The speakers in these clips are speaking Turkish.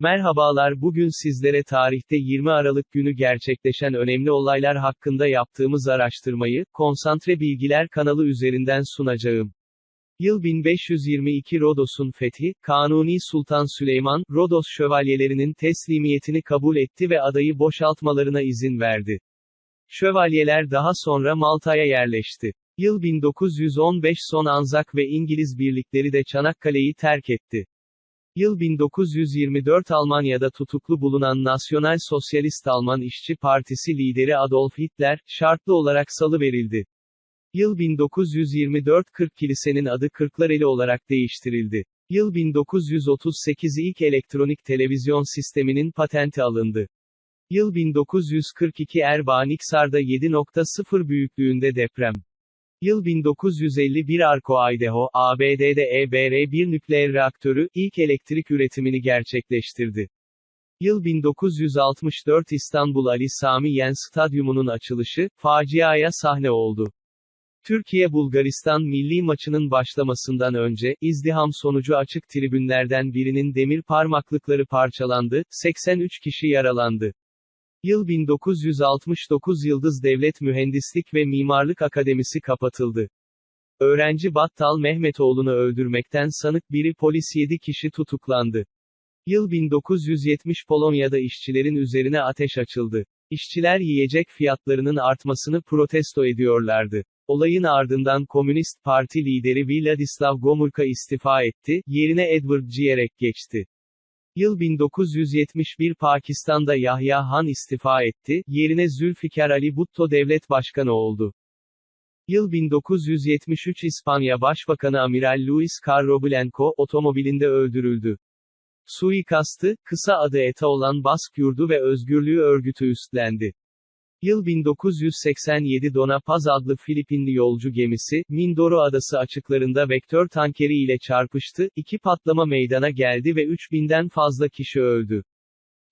Merhabalar bugün sizlere tarihte 20 Aralık günü gerçekleşen önemli olaylar hakkında yaptığımız araştırmayı, Konsantre Bilgiler kanalı üzerinden sunacağım. Yıl 1522 Rodos'un fethi, Kanuni Sultan Süleyman, Rodos şövalyelerinin teslimiyetini kabul etti ve adayı boşaltmalarına izin verdi. Şövalyeler daha sonra Malta'ya yerleşti. Yıl 1915 son Anzak ve İngiliz birlikleri de Çanakkale'yi terk etti. Yıl 1924 Almanya'da tutuklu bulunan Nasyonal Sosyalist Alman İşçi Partisi lideri Adolf Hitler, şartlı olarak salıverildi. Yıl 1924 Kırk Kilisenin adı Kırklareli olarak değiştirildi. Yıl 1938 ilk elektronik televizyon sisteminin patenti alındı. Yıl 1942 Erbaa-Niksar'da 7.0 büyüklüğünde deprem. Yıl 1951 Arco Idaho, ABD'de EBR-1 nükleer reaktörü, ilk elektrik üretimini gerçekleştirdi. Yıl 1964 İstanbul Ali Sami Yen Stadyumu'nun açılışı, faciaya sahne oldu. Türkiye-Bulgaristan milli maçının başlamasından önce, izdiham sonucu açık tribünlerden birinin demir parmaklıkları parçalandı, 83 kişi yaralandı. Yıl 1969 Yıldız Devlet Mühendislik ve Mimarlık Akademisi kapatıldı. Öğrenci Battal Mehmetoğlu'nu öldürmekten sanık biri polis 7 kişi tutuklandı. Yıl 1970 Polonya'da işçilerin üzerine ateş açıldı. İşçiler yiyecek fiyatlarının artmasını protesto ediyorlardı. Olayın ardından Komünist Parti lideri Vladislav Gomulka istifa etti, yerine Edward Gierek geçti. Yıl 1971 Pakistan'da Yahya Han istifa etti, yerine Zülfikar Ali Bhutto devlet başkanı oldu. Yıl 1973 İspanya Başbakanı Amiral Luis Carro Blanco, otomobilinde öldürüldü. Suikastı, kısa adı ETA olan Bask Yurdu ve Özgürlüğü Örgütü üstlendi. Yıl 1987 Dona Paz adlı Filipinli yolcu gemisi, Mindoro Adası açıklarında vektör tankeri ile çarpıştı, iki patlama meydana geldi ve 3000'den fazla kişi öldü.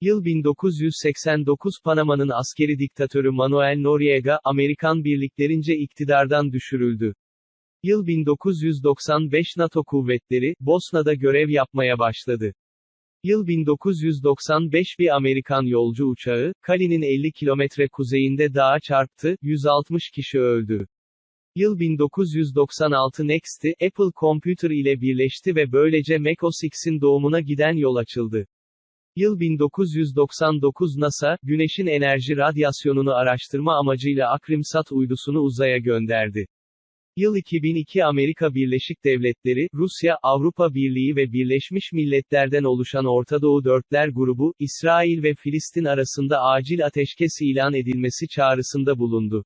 Yıl 1989 Panama'nın askeri diktatörü Manuel Noriega, Amerikan birliklerince iktidardan düşürüldü. Yıl 1995 NATO kuvvetleri, Bosna'da görev yapmaya başladı. Yıl 1995 bir Amerikan yolcu uçağı, Cali'nin 50 kilometre kuzeyinde dağa çarptı, 160 kişi öldü. Yıl 1996 Next'i, Apple Computer ile birleşti ve böylece Mac OS X'in doğumuna giden yol açıldı. Yıl 1999 NASA, Güneş'in enerji radyasyonunu araştırma amacıyla Akrimsat uydusunu uzaya gönderdi. Yıl 2002 Amerika Birleşik Devletleri, Rusya, Avrupa Birliği ve Birleşmiş Milletler'den oluşan Orta Doğu Dörtler grubu, İsrail ve Filistin arasında acil ateşkes ilan edilmesi çağrısında bulundu.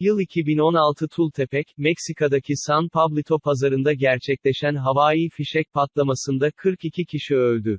Yıl 2016 Tultepec, Meksika'daki San Pablito pazarında gerçekleşen havai fişek patlamasında 42 kişi öldü.